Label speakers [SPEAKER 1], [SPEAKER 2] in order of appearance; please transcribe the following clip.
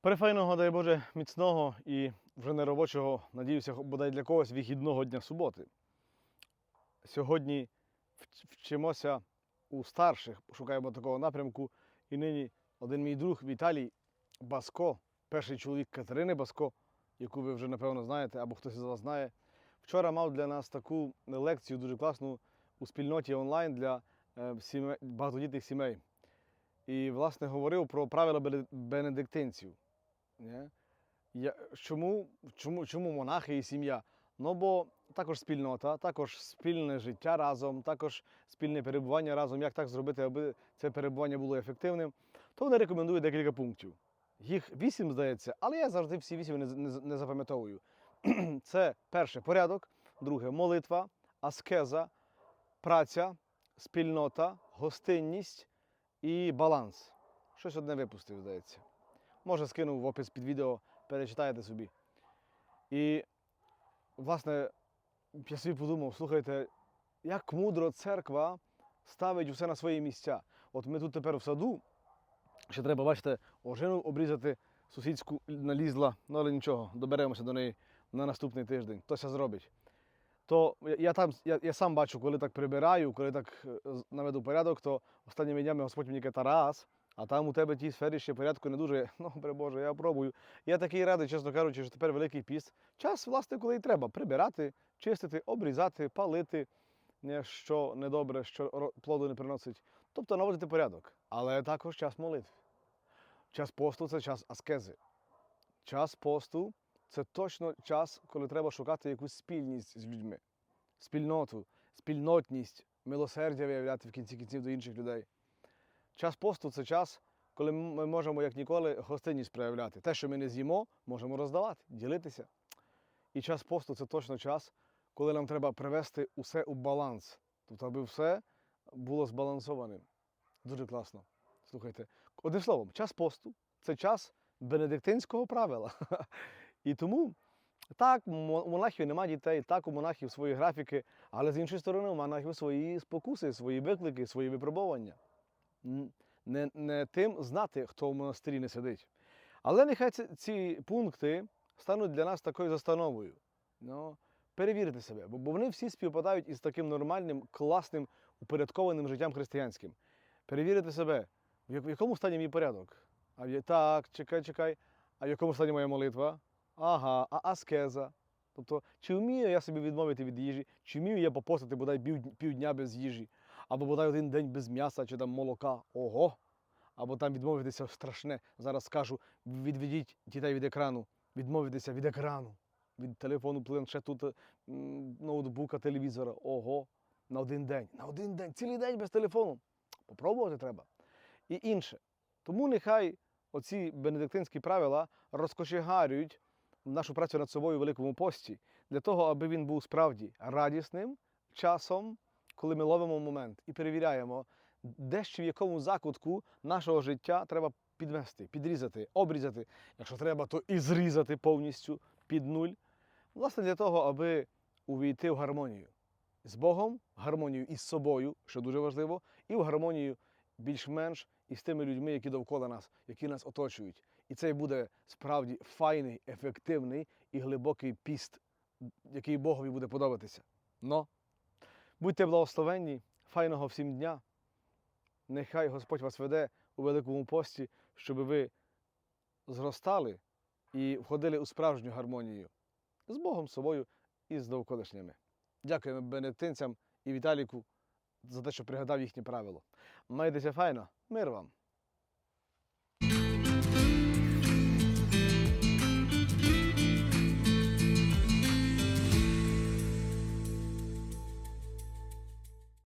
[SPEAKER 1] Префайного, дай Боже, міцного і вже не робочого, надіюся, бодай для когось вихідного дня суботи. Сьогодні вчимося у старших, шукаємо такого напрямку. І нині один мій друг Віталій Баско, перший чоловік Катерини Баско, яку ви вже напевно знаєте, або хтось із вас знає, вчора мав для нас таку лекцію дуже класну у спільноті онлайн для е, багатодітних сімей. І, власне, говорив про правила бенедиктинців. Ні? Я, чому, чому, чому монахи і сім'я? Ну, бо також спільнота, також спільне життя разом, також спільне перебування разом. Як так зробити, аби це перебування було ефективним, то вони рекомендують декілька пунктів. Їх вісім, здається, але я завжди всі вісім не, не, не запам'ятовую. Це перше порядок, друге молитва, аскеза, праця, спільнота, гостинність і баланс. Щось одне випустив, здається. Може, скинув в опис під відео, перечитаєте собі. І, власне, я собі подумав, слухайте, як мудро церква ставить усе на свої місця. От ми тут тепер в саду, ще треба, бачите, ожину обрізати, сусідську налізла, ну але нічого, доберемося до неї на наступний тиждень. Хтось зробить. То я, я там я, я сам бачу, коли так прибираю, коли так е, наведу порядок, то останніми днями Господь мені каже, Тарас, а там у тебе в тій сфері ще порядку не дуже. Ну, Боже, я пробую. Я такий радий, чесно кажучи, що тепер великий піст. Час, власне, коли і треба прибирати, чистити, обрізати, палити, не, що недобре, що плоду не приносить. Тобто наводити порядок. Але також час молитви. Час посту це час аскези. Час посту це точно час, коли треба шукати якусь спільність з людьми, спільноту, спільнотність, милосердя виявляти в кінці кінців до інших людей. Час посту це час, коли ми можемо, як ніколи, гостинність проявляти. Те, що ми не з'їмо, можемо роздавати, ділитися. І час посту це точно час, коли нам треба привести усе у баланс. Тобто, аби все було збалансованим. Дуже класно. Слухайте, одним словом, час посту це час бенедиктинського правила. І тому так, у монахів немає дітей, так, у монахів свої графіки, але з іншої сторони, у монахів свої спокуси, свої виклики, свої випробування. Не, не тим знати, хто в монастирі не сидить. Але нехай ці, пункти стануть для нас такою застановою. Ну, перевірити себе, бо, вони всі співпадають із таким нормальним, класним, упорядкованим життям християнським. Перевірити себе, в якому стані мій порядок. А так, чекай, чекай. А в якому стані моя молитва? Ага, а аскеза. Тобто, чи вмію я собі відмовити від їжі, чи вмію я попостити бодай півдня без їжі, або бодай один день без м'яса чи там молока. Ого! Або там відмовитися страшне. Зараз скажу, відведіть дітей від екрану, відмовитися від екрану, від телефону, планшету, ноутбука, телевізора. Ого! На один день. На один день, цілий день без телефону. Попробувати треба. І інше. Тому нехай оці бенедиктинські правила розкошегарюють нашу працю над собою у Великому пості, для того, аби він був справді радісним часом, коли ми ловимо момент і перевіряємо, де ще в якому закутку нашого життя треба підвести, підрізати, обрізати, якщо треба, то і зрізати повністю під нуль. Власне, для того, аби увійти в гармонію з Богом, гармонію із собою, що дуже важливо, і в гармонію більш-менш із тими людьми, які довкола нас, які нас оточують. І це буде справді файний, ефективний і глибокий піст, який Богові буде подобатися. Но будьте благословенні, файного всім дня. Нехай Господь вас веде у Великому пості, щоб ви зростали і входили у справжню гармонію з Богом, собою і з довколишніми. Дякуємо бенедиктинцям і Віталіку за те, що пригадав їхнє правило. Майтеся файно, мир вам!